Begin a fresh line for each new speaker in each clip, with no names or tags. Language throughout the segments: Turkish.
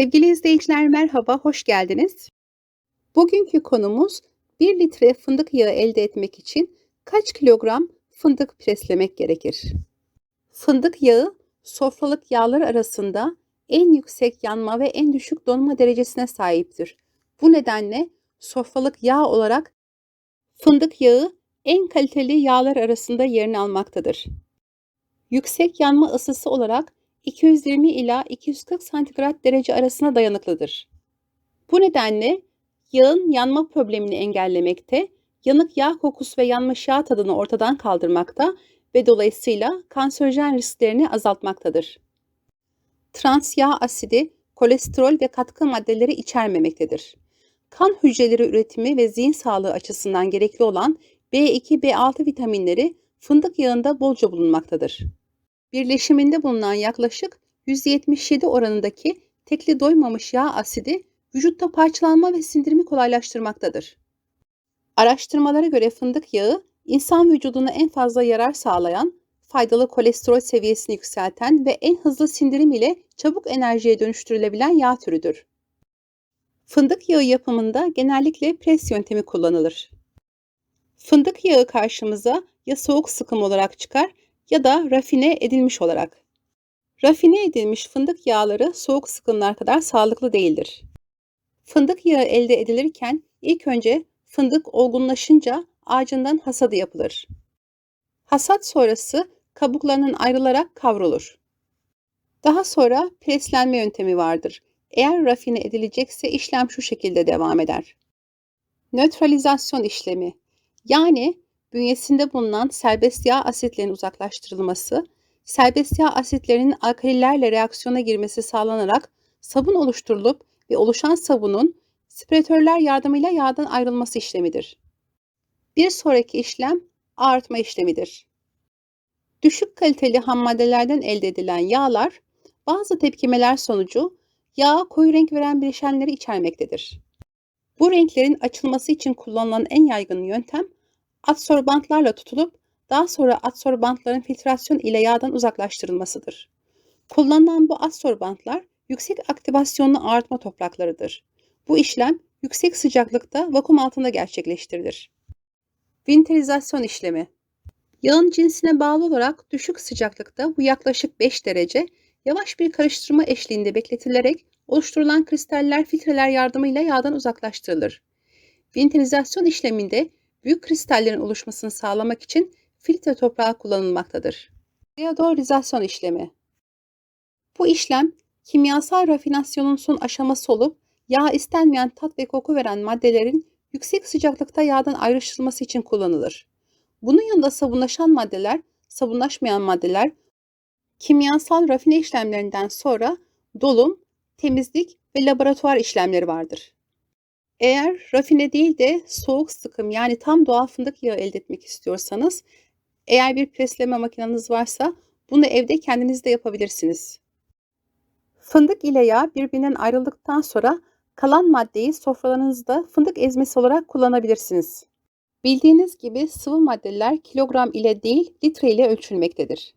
Sevgili izleyiciler merhaba, hoş geldiniz. Bugünkü konumuz 1 litre fındık yağı elde etmek için kaç kilogram fındık preslemek gerekir? Fındık yağı sofralık yağlar arasında en yüksek yanma ve en düşük donma derecesine sahiptir. Bu nedenle sofralık yağ olarak fındık yağı en kaliteli yağlar arasında yerini almaktadır. Yüksek yanma ısısı olarak 220 ila 240 santigrat derece arasına dayanıklıdır. Bu nedenle yağın yanma problemini engellemekte, yanık yağ kokusu ve yanmış yağ tadını ortadan kaldırmakta ve dolayısıyla kanserojen risklerini azaltmaktadır. Trans yağ asidi, kolesterol ve katkı maddeleri içermemektedir. Kan hücreleri üretimi ve zihin sağlığı açısından gerekli olan B2, B6 vitaminleri fındık yağında bolca bulunmaktadır. Birleşiminde bulunan yaklaşık 177 oranındaki tekli doymamış yağ asidi vücutta parçalanma ve sindirimi kolaylaştırmaktadır. Araştırmalara göre fındık yağı insan vücuduna en fazla yarar sağlayan, faydalı kolesterol seviyesini yükselten ve en hızlı sindirim ile çabuk enerjiye dönüştürülebilen yağ türüdür. Fındık yağı yapımında genellikle pres yöntemi kullanılır. Fındık yağı karşımıza ya soğuk sıkım olarak çıkar ya da rafine edilmiş olarak. Rafine edilmiş fındık yağları soğuk sıkımlar kadar sağlıklı değildir. Fındık yağı elde edilirken ilk önce fındık olgunlaşınca ağacından hasadı yapılır. Hasat sonrası kabuklarının ayrılarak kavrulur. Daha sonra preslenme yöntemi vardır. Eğer rafine edilecekse işlem şu şekilde devam eder. Nötralizasyon işlemi yani bünyesinde bulunan serbest yağ asitlerinin uzaklaştırılması, serbest yağ asitlerinin alkalilerle reaksiyona girmesi sağlanarak sabun oluşturulup ve oluşan sabunun spiratörler yardımıyla yağdan ayrılması işlemidir. Bir sonraki işlem ağartma işlemidir. Düşük kaliteli ham maddelerden elde edilen yağlar bazı tepkimeler sonucu yağa koyu renk veren bileşenleri içermektedir. Bu renklerin açılması için kullanılan en yaygın yöntem adsorbantlarla tutulup daha sonra adsorbantların filtrasyon ile yağdan uzaklaştırılmasıdır. Kullanılan bu adsorbantlar yüksek aktivasyonlu artma topraklarıdır. Bu işlem yüksek sıcaklıkta vakum altında gerçekleştirilir. Vinterizasyon işlemi Yağın cinsine bağlı olarak düşük sıcaklıkta bu yaklaşık 5 derece yavaş bir karıştırma eşliğinde bekletilerek oluşturulan kristaller filtreler yardımıyla yağdan uzaklaştırılır. Vinterizasyon işleminde büyük kristallerin oluşmasını sağlamak için filtre toprağı kullanılmaktadır. Deodorizasyon işlemi Bu işlem kimyasal rafinasyonun son aşaması olup yağ istenmeyen tat ve koku veren maddelerin yüksek sıcaklıkta yağdan ayrıştırılması için kullanılır. Bunun yanında sabunlaşan maddeler, sabunlaşmayan maddeler kimyasal rafine işlemlerinden sonra dolum, temizlik ve laboratuvar işlemleri vardır. Eğer rafine değil de soğuk sıkım yani tam doğal fındık yağı elde etmek istiyorsanız eğer bir presleme makineniz varsa bunu evde kendiniz de yapabilirsiniz. Fındık ile yağ birbirinden ayrıldıktan sonra kalan maddeyi sofralarınızda fındık ezmesi olarak kullanabilirsiniz. Bildiğiniz gibi sıvı maddeler kilogram ile değil litre ile ölçülmektedir.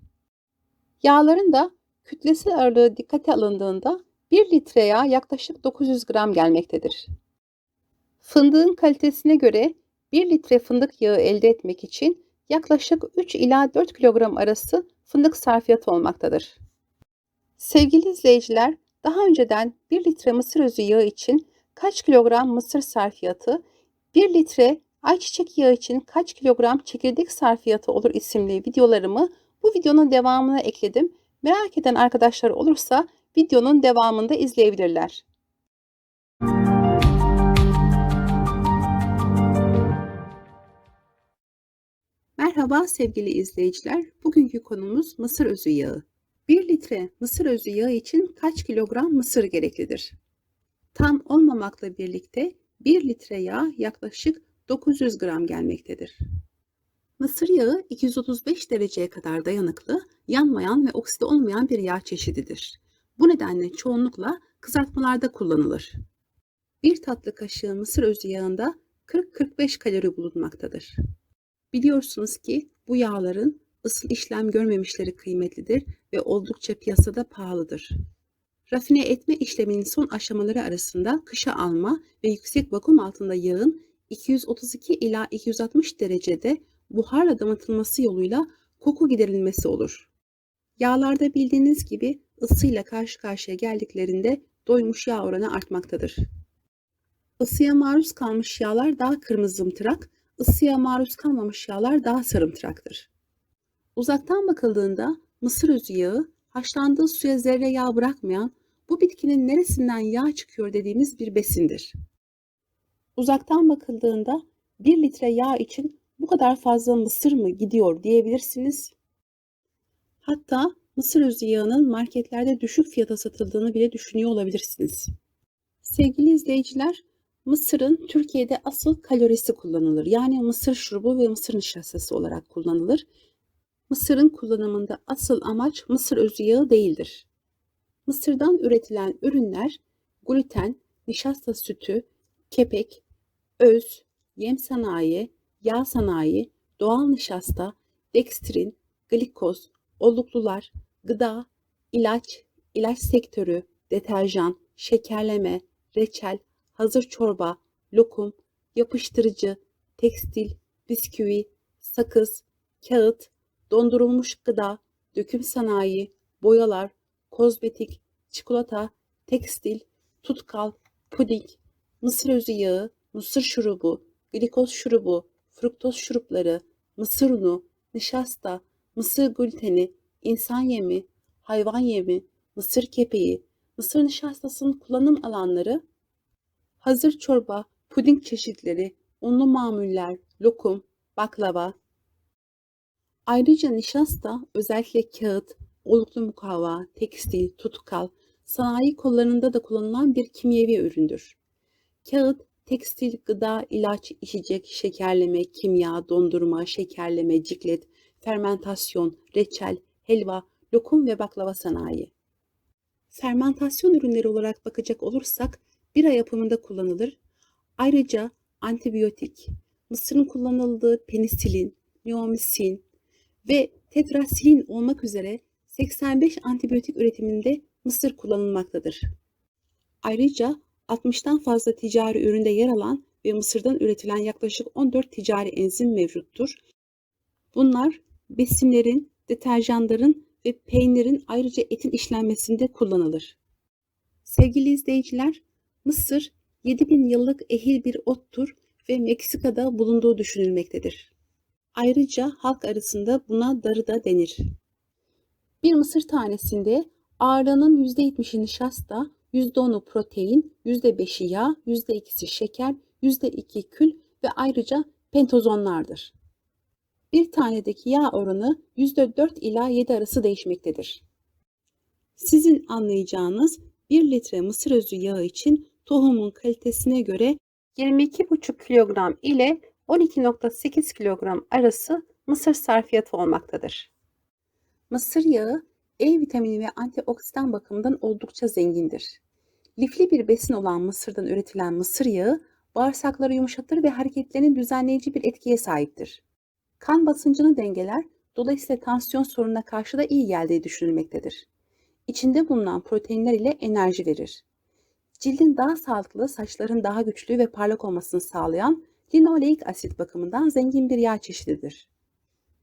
Yağların da kütlesi ağırlığı dikkate alındığında 1 litre yağ yaklaşık 900 gram gelmektedir. Fındığın kalitesine göre 1 litre fındık yağı elde etmek için yaklaşık 3 ila 4 kilogram arası fındık sarfiyatı olmaktadır. Sevgili izleyiciler, daha önceden 1 litre mısır özü yağı için kaç kilogram mısır sarfiyatı, 1 litre ayçiçek yağı için kaç kilogram çekirdek sarfiyatı olur isimli videolarımı bu videonun devamına ekledim. Merak eden arkadaşlar olursa videonun devamında izleyebilirler. Merhaba sevgili izleyiciler. Bugünkü konumuz mısır özü yağı. 1 litre mısır özü yağı için kaç kilogram mısır gereklidir? Tam olmamakla birlikte 1 litre yağ yaklaşık 900 gram gelmektedir. Mısır yağı 235 dereceye kadar dayanıklı, yanmayan ve okside olmayan bir yağ çeşididir. Bu nedenle çoğunlukla kızartmalarda kullanılır. Bir tatlı kaşığı mısır özü yağında 40-45 kalori bulunmaktadır. Biliyorsunuz ki bu yağların ısıl işlem görmemişleri kıymetlidir ve oldukça piyasada pahalıdır. Rafine etme işleminin son aşamaları arasında kışa alma ve yüksek vakum altında yağın 232 ila 260 derecede buharla damıtılması yoluyla koku giderilmesi olur. Yağlarda bildiğiniz gibi ısıyla karşı karşıya geldiklerinde doymuş yağ oranı artmaktadır. Isıya maruz kalmış yağlar daha kırmızımtırak, ısıya maruz kalmamış yağlar daha sarımtıraktır. Uzaktan bakıldığında mısır özü yağı haşlandığı suya zerre yağ bırakmayan bu bitkinin neresinden yağ çıkıyor dediğimiz bir besindir. Uzaktan bakıldığında 1 litre yağ için bu kadar fazla mısır mı gidiyor diyebilirsiniz. Hatta mısır özü yağının marketlerde düşük fiyata satıldığını bile düşünüyor olabilirsiniz. Sevgili izleyiciler, mısırın Türkiye'de asıl kalorisi kullanılır. Yani mısır şurubu ve mısır nişastası olarak kullanılır. Mısırın kullanımında asıl amaç mısır özü yağı değildir. Mısırdan üretilen ürünler gluten, nişasta sütü, kepek, öz, yem sanayi, yağ sanayi, doğal nişasta, dekstrin, glikoz, oluklular, gıda, ilaç, ilaç sektörü, deterjan, şekerleme, reçel, hazır çorba, lokum, yapıştırıcı, tekstil, bisküvi, sakız, kağıt, dondurulmuş gıda, döküm sanayi, boyalar, kozmetik, çikolata, tekstil, tutkal, puding, mısır özü yağı, mısır şurubu, glikoz şurubu, fruktoz şurupları, mısır unu, nişasta, mısır gluteni, insan yemi, hayvan yemi, mısır kepeği, mısır nişastasının kullanım alanları, hazır çorba, puding çeşitleri, unlu mamuller, lokum, baklava. Ayrıca nişasta özellikle kağıt, oluklu mukavva, tekstil, tutkal, sanayi kollarında da kullanılan bir kimyevi üründür. Kağıt, tekstil, gıda, ilaç, içecek, şekerleme, kimya, dondurma, şekerleme, ciklet, fermentasyon, reçel, helva, lokum ve baklava sanayi. Fermentasyon ürünleri olarak bakacak olursak bira yapımında kullanılır. Ayrıca antibiyotik, mısırın kullanıldığı penisilin, neomisin ve tetrasilin olmak üzere 85 antibiyotik üretiminde mısır kullanılmaktadır. Ayrıca 60'tan fazla ticari üründe yer alan ve mısırdan üretilen yaklaşık 14 ticari enzim mevcuttur. Bunlar besinlerin, deterjanların ve peynirin ayrıca etin işlenmesinde kullanılır. Sevgili izleyiciler, mısır 7000 yıllık ehil bir ottur ve Meksika'da bulunduğu düşünülmektedir. Ayrıca halk arasında buna darı da denir. Bir mısır tanesinde ağırlığının %70'i nişasta, %10'u protein, %5'i yağ, %2'si şeker, %2 kül ve ayrıca pentozonlardır. Bir tanedeki yağ oranı %4 ila 7 arası değişmektedir. Sizin anlayacağınız 1 litre mısır özü yağı için tohumun kalitesine göre 22,5 kilogram ile 12,8 kilogram arası mısır sarfiyatı olmaktadır. Mısır yağı E vitamini ve antioksidan bakımından oldukça zengindir. Lifli bir besin olan mısırdan üretilen mısır yağı bağırsakları yumuşatır ve hareketlerini düzenleyici bir etkiye sahiptir. Kan basıncını dengeler, dolayısıyla tansiyon sorununa karşı da iyi geldiği düşünülmektedir. İçinde bulunan proteinler ile enerji verir. Cildin daha sağlıklı, saçların daha güçlü ve parlak olmasını sağlayan linoleik asit bakımından zengin bir yağ çeşididir.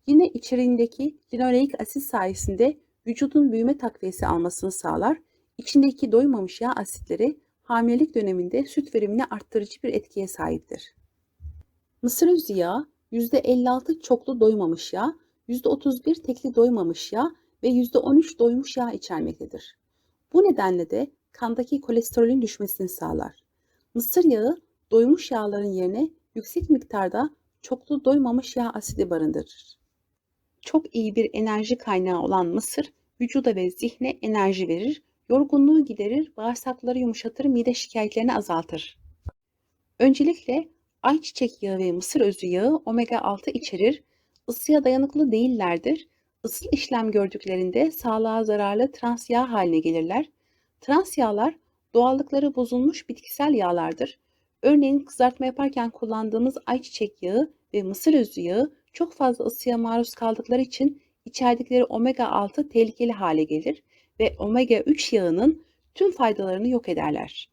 Yine içeriğindeki linoleik asit sayesinde vücudun büyüme takviyesi almasını sağlar, içindeki doymamış yağ asitleri hamilelik döneminde süt verimini arttırıcı bir etkiye sahiptir. Mısır özü yağı %56 çoklu doymamış yağ, %31 tekli doymamış yağ ve %13 doymuş yağ içermektedir. Bu nedenle de kandaki kolesterolün düşmesini sağlar. Mısır yağı doymuş yağların yerine yüksek miktarda çoklu doymamış yağ asidi barındırır. Çok iyi bir enerji kaynağı olan mısır vücuda ve zihne enerji verir, yorgunluğu giderir, bağırsakları yumuşatır, mide şikayetlerini azaltır. Öncelikle ayçiçek yağı ve mısır özü yağı omega 6 içerir, ısıya dayanıklı değillerdir. Isıl işlem gördüklerinde sağlığa zararlı trans yağ haline gelirler. Trans yağlar doğallıkları bozulmuş bitkisel yağlardır. Örneğin kızartma yaparken kullandığımız ayçiçek yağı ve mısır özü yağı çok fazla ısıya maruz kaldıkları için içerdikleri omega 6 tehlikeli hale gelir ve omega 3 yağının tüm faydalarını yok ederler.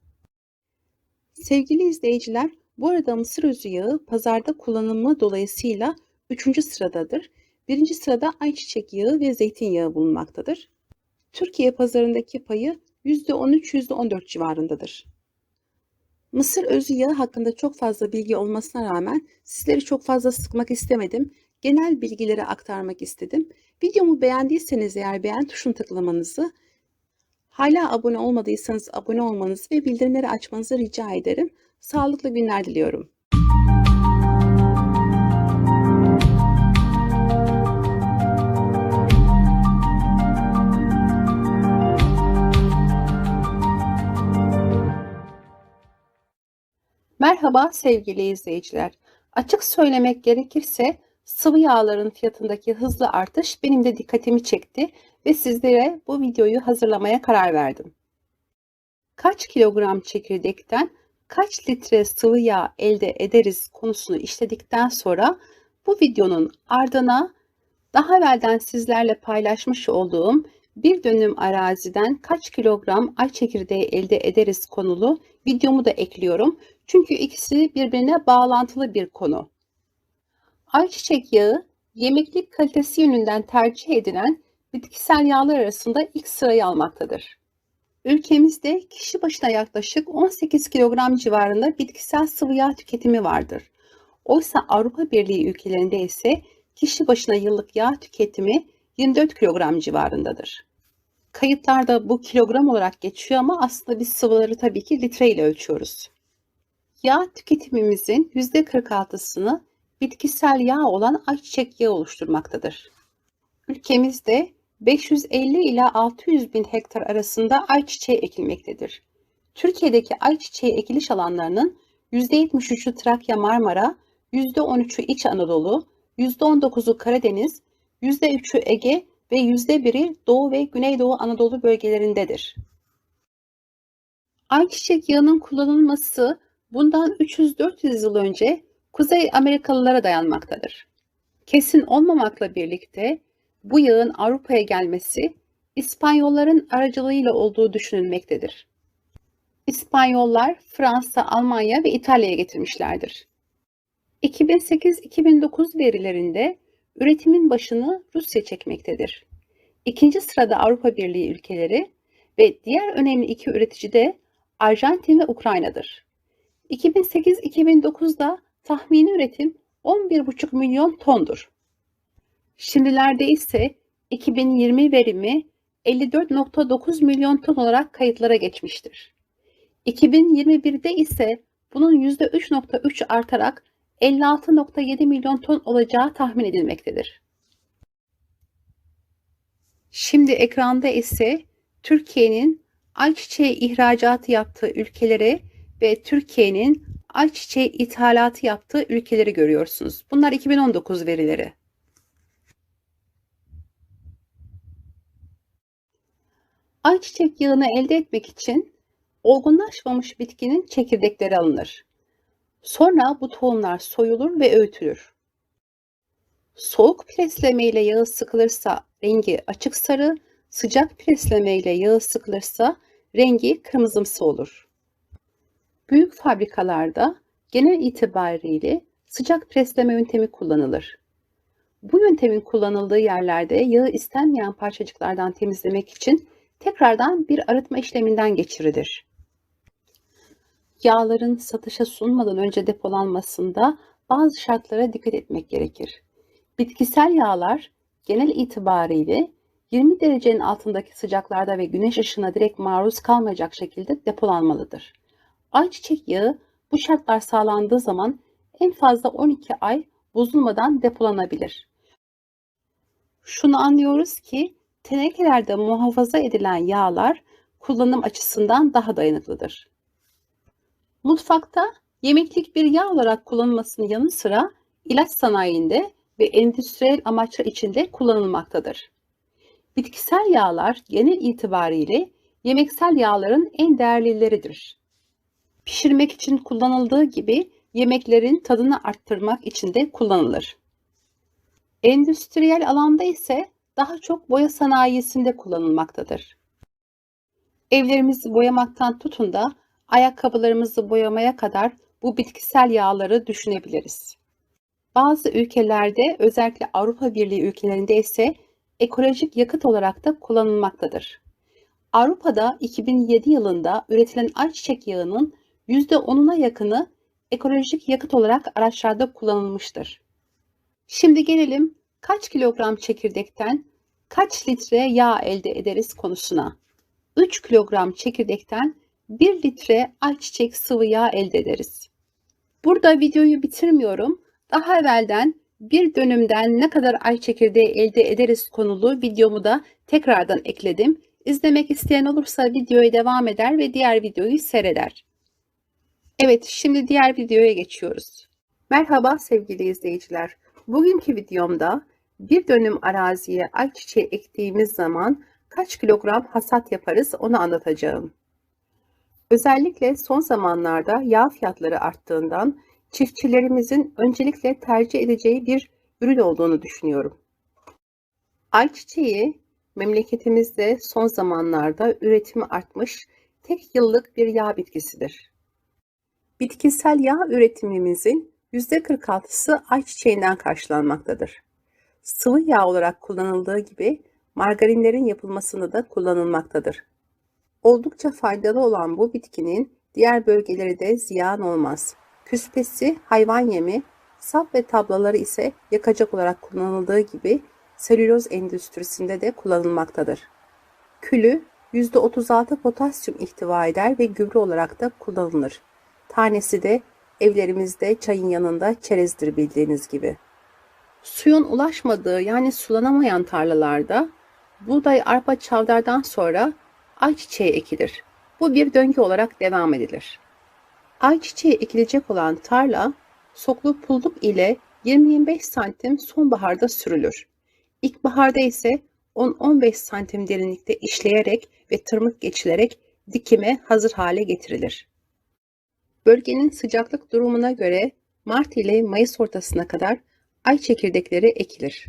Sevgili izleyiciler, bu arada mısır özü yağı pazarda kullanımı dolayısıyla 3. sıradadır. 1. sırada ayçiçek yağı ve zeytinyağı bulunmaktadır. Türkiye pazarındaki payı %13-14 civarındadır. Mısır özü yağı hakkında çok fazla bilgi olmasına rağmen sizleri çok fazla sıkmak istemedim. Genel bilgileri aktarmak istedim. Videomu beğendiyseniz eğer beğen tuşunu tıklamanızı, hala abone olmadıysanız abone olmanızı ve bildirimleri açmanızı rica ederim. Sağlıklı günler diliyorum. Merhaba sevgili izleyiciler. Açık söylemek gerekirse sıvı yağların fiyatındaki hızlı artış benim de dikkatimi çekti ve sizlere bu videoyu hazırlamaya karar verdim. Kaç kilogram çekirdekten kaç litre sıvı yağ elde ederiz konusunu işledikten sonra bu videonun ardına daha evvelden sizlerle paylaşmış olduğum bir dönüm araziden kaç kilogram ay çekirdeği elde ederiz konulu videomu da ekliyorum. Çünkü ikisi birbirine bağlantılı bir konu. Ayçiçek yağı yemeklik kalitesi yönünden tercih edilen bitkisel yağlar arasında ilk sırayı almaktadır. Ülkemizde kişi başına yaklaşık 18 kilogram civarında bitkisel sıvı yağ tüketimi vardır. Oysa Avrupa Birliği ülkelerinde ise kişi başına yıllık yağ tüketimi 24 kilogram civarındadır. Kayıtlarda bu kilogram olarak geçiyor ama aslında biz sıvıları tabii ki litre ile ölçüyoruz. Yağ tüketimimizin %46'sını bitkisel yağ olan ayçiçek yağı oluşturmaktadır. Ülkemizde 550 ila 600 bin hektar arasında ayçiçeği ekilmektedir. Türkiye'deki ayçiçeği ekiliş alanlarının %73'ü Trakya Marmara, %13'ü İç Anadolu, %19'u Karadeniz, %3'ü Ege ve %1'i Doğu ve Güneydoğu Anadolu bölgelerindedir. Ayçiçek yağının kullanılması bundan 300-400 yıl önce Kuzey Amerikalılara dayanmaktadır. Kesin olmamakla birlikte bu yağın Avrupa'ya gelmesi İspanyolların aracılığıyla olduğu düşünülmektedir. İspanyollar Fransa, Almanya ve İtalya'ya getirmişlerdir. 2008-2009 verilerinde üretimin başını Rusya çekmektedir. İkinci sırada Avrupa Birliği ülkeleri ve diğer önemli iki üretici de Arjantin ve Ukrayna'dır. 2008-2009'da tahmini üretim 11,5 milyon tondur. Şimdilerde ise 2020 verimi 54.9 milyon ton olarak kayıtlara geçmiştir. 2021'de ise bunun %3.3 artarak 56.7 milyon ton olacağı tahmin edilmektedir. Şimdi ekranda ise Türkiye'nin ayçiçeği ihracatı yaptığı ülkelere ve Türkiye'nin ayçiçeği ithalatı yaptığı ülkeleri görüyorsunuz. Bunlar 2019 verileri. Ayçiçek yağını elde etmek için olgunlaşmamış bitkinin çekirdekleri alınır. Sonra bu tohumlar soyulur ve öğütülür. Soğuk presleme ile yağı sıkılırsa rengi açık sarı, sıcak presleme ile yağı sıkılırsa rengi kırmızımsı olur. Büyük fabrikalarda genel itibariyle sıcak presleme yöntemi kullanılır. Bu yöntemin kullanıldığı yerlerde yağı istenmeyen parçacıklardan temizlemek için tekrardan bir arıtma işleminden geçirilir. Yağların satışa sunmadan önce depolanmasında bazı şartlara dikkat etmek gerekir. Bitkisel yağlar genel itibariyle 20 derecenin altındaki sıcaklarda ve güneş ışığına direkt maruz kalmayacak şekilde depolanmalıdır. Ayçiçek yağı bu şartlar sağlandığı zaman en fazla 12 ay bozulmadan depolanabilir. Şunu anlıyoruz ki tenekelerde muhafaza edilen yağlar kullanım açısından daha dayanıklıdır. Mutfakta yemeklik bir yağ olarak kullanılmasının yanı sıra ilaç sanayinde ve endüstriyel amaçlar içinde kullanılmaktadır. Bitkisel yağlar genel itibariyle yemeksel yağların en değerlileridir. Pişirmek için kullanıldığı gibi yemeklerin tadını arttırmak için de kullanılır. Endüstriyel alanda ise daha çok boya sanayisinde kullanılmaktadır. Evlerimizi boyamaktan tutun da ayakkabılarımızı boyamaya kadar bu bitkisel yağları düşünebiliriz. Bazı ülkelerde özellikle Avrupa Birliği ülkelerinde ise ekolojik yakıt olarak da kullanılmaktadır. Avrupa'da 2007 yılında üretilen ayçiçek yağının %10'una yakını ekolojik yakıt olarak araçlarda kullanılmıştır. Şimdi gelelim kaç kilogram çekirdekten kaç litre yağ elde ederiz konusuna. 3 kilogram çekirdekten 1 litre ayçiçek sıvı yağ elde ederiz. Burada videoyu bitirmiyorum. Daha evvelden bir dönümden ne kadar ay çekirdeği elde ederiz konulu videomu da tekrardan ekledim. İzlemek isteyen olursa videoya devam eder ve diğer videoyu seyreder. Evet, şimdi diğer videoya geçiyoruz. Merhaba sevgili izleyiciler. Bugünkü videomda bir dönüm araziye ayçiçeği ektiğimiz zaman kaç kilogram hasat yaparız onu anlatacağım. Özellikle son zamanlarda yağ fiyatları arttığından çiftçilerimizin öncelikle tercih edeceği bir ürün olduğunu düşünüyorum. Ayçiçeği memleketimizde son zamanlarda üretimi artmış tek yıllık bir yağ bitkisidir. Bitkisel yağ üretimimizin %46'sı ayçiçeğinden karşılanmaktadır. Sıvı yağ olarak kullanıldığı gibi margarinlerin yapılmasında da kullanılmaktadır. Oldukça faydalı olan bu bitkinin diğer bölgeleri de ziyan olmaz. Küspesi hayvan yemi, sap ve tablaları ise yakacak olarak kullanıldığı gibi selüloz endüstrisinde de kullanılmaktadır. Külü %36 potasyum ihtiva eder ve gübre olarak da kullanılır. Tanesi de evlerimizde çayın yanında çerezdir bildiğiniz gibi. Suyun ulaşmadığı yani sulanamayan tarlalarda buğday, arpa, çavdardan sonra ayçiçeği ekilir. Bu bir döngü olarak devam edilir. Ayçiçeği ekilecek olan tarla soklu pulluk ile 20-25 santim sonbaharda sürülür. İlkbaharda ise 10-15 santim derinlikte işleyerek ve tırmık geçilerek dikime hazır hale getirilir. Bölgenin sıcaklık durumuna göre Mart ile Mayıs ortasına kadar ay çekirdekleri ekilir.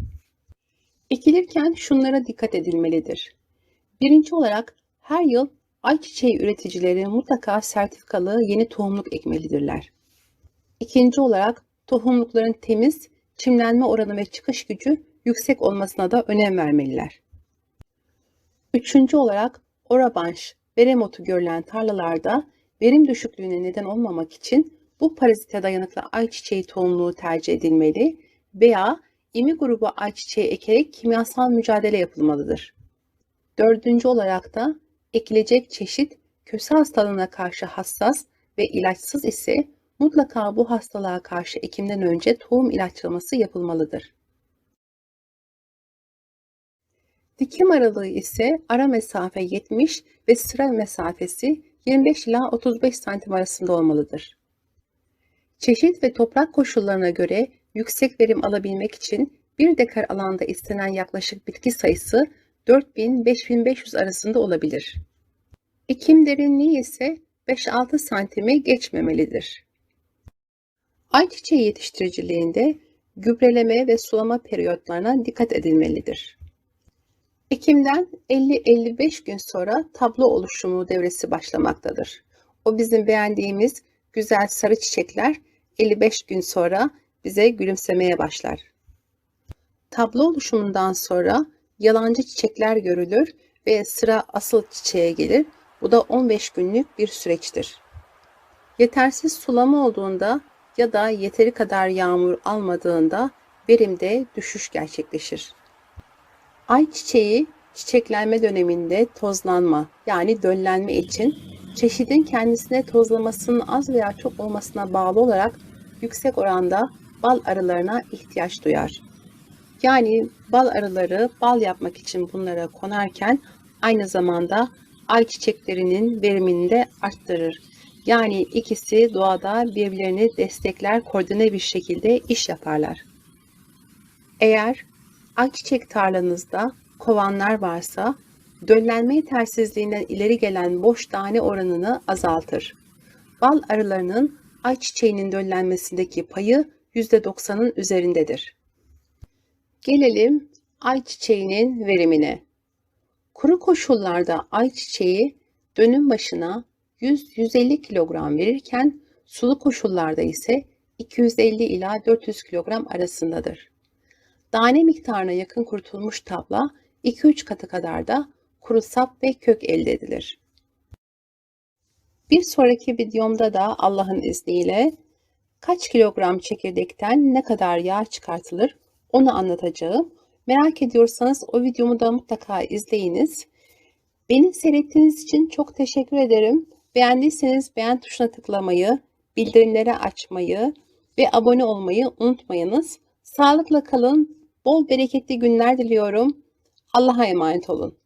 Ekilirken şunlara dikkat edilmelidir. Birinci olarak her yıl ayçiçeği üreticileri mutlaka sertifikalı yeni tohumluk ekmelidirler. İkinci olarak tohumlukların temiz, çimlenme oranı ve çıkış gücü yüksek olmasına da önem vermeliler. Üçüncü olarak orabanş ve remotu görülen tarlalarda verim düşüklüğüne neden olmamak için bu parazite dayanıklı ayçiçeği tohumluğu tercih edilmeli veya imi grubu ayçiçeği ekerek kimyasal mücadele yapılmalıdır. Dördüncü olarak da ekilecek çeşit köse hastalığına karşı hassas ve ilaçsız ise mutlaka bu hastalığa karşı ekimden önce tohum ilaçlaması yapılmalıdır. Dikim aralığı ise ara mesafe 70 ve sıra mesafesi 25 ila 35 santim arasında olmalıdır. Çeşit ve toprak koşullarına göre yüksek verim alabilmek için bir dekar alanda istenen yaklaşık bitki sayısı 4000-5500 arasında olabilir. Ekim derinliği ise 5-6 santimi geçmemelidir. Ayçiçeği yetiştiriciliğinde gübreleme ve sulama periyotlarına dikkat edilmelidir. Ekimden 50-55 gün sonra tablo oluşumu devresi başlamaktadır. O bizim beğendiğimiz güzel sarı çiçekler 55 gün sonra bize gülümsemeye başlar. Tablo oluşumundan sonra yalancı çiçekler görülür ve sıra asıl çiçeğe gelir. Bu da 15 günlük bir süreçtir. Yetersiz sulama olduğunda ya da yeteri kadar yağmur almadığında verimde düşüş gerçekleşir. Ayçiçeği çiçeklenme döneminde tozlanma yani döllenme için çeşidin kendisine tozlamasının az veya çok olmasına bağlı olarak yüksek oranda bal arılarına ihtiyaç duyar. Yani bal arıları bal yapmak için bunlara konarken aynı zamanda ayçiçeklerinin verimini de arttırır. Yani ikisi doğada birbirlerini destekler, koordine bir şekilde iş yaparlar. Eğer ayçiçek tarlanızda kovanlar varsa döllenme yetersizliğinden ileri gelen boş tane oranını azaltır. Bal arılarının ayçiçeğinin döllenmesindeki payı %90'ın üzerindedir. Gelelim ayçiçeğinin verimine. Kuru koşullarda ayçiçeği dönüm başına 100-150 kilogram verirken sulu koşullarda ise 250 ila 400 kilogram arasındadır. Tane miktarına yakın kurutulmuş tabla 2-3 katı kadar da kuru sap ve kök elde edilir. Bir sonraki videomda da Allah'ın izniyle kaç kilogram çekirdekten ne kadar yağ çıkartılır onu anlatacağım. Merak ediyorsanız o videomu da mutlaka izleyiniz. Beni seyrettiğiniz için çok teşekkür ederim. Beğendiyseniz beğen tuşuna tıklamayı, bildirimleri açmayı ve abone olmayı unutmayınız. Sağlıkla kalın, bol bereketli günler diliyorum. Allah'a emanet olun.